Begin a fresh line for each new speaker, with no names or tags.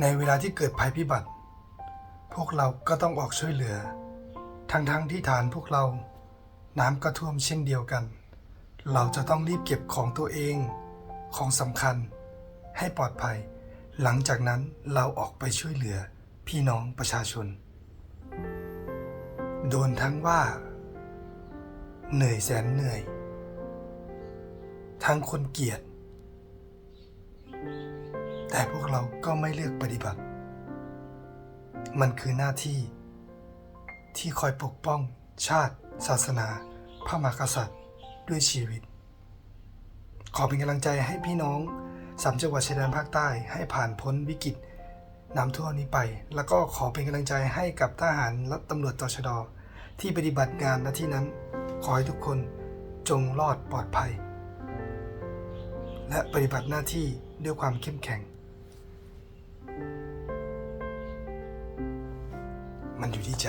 ในเวลาที่เกิดภัยพิบัติ พวกเราก็ต้องออกช่วยเหลือ ทั้งๆทที่ฐานพวกเรา น้ำก็ท่วมเช่นเดียวกัน เราจะต้องรีบเก็บของตัวเอง ของสำคัญ ให้ปลอดภัย หลังจากนั้นเราออกไปช่วยเหลือพี่น้องประชาชน โดนทั้งว่า เหนื่อยแสนเหนื่อย ทั้งคนเกลียด แต่พวกเราก็ไม่เลือกปฏิบัติ มันคือหน้าที่ที่คอยปกป้อง ชาติ ศาสนา พระมหากษัตริย์ ด้วยชีวิต ขอเป็นกำลังใจให้พี่น้องสามจังหวัดชายแดนภาคใต้ให้ผ่านพ้นวิกฤตน้ำท่วมนี้ไป แล้วก็ขอเป็นกำลังใจให้กับทหารและตำรวจตชดที่ปฏิบัติงานหน้าที่นั้น ขอให้ทุกคนจงรอดปลอดภัย และปฏิบัติหน้าที่ด้วยความเข้มแข็ง มันอยู่ที่ใจ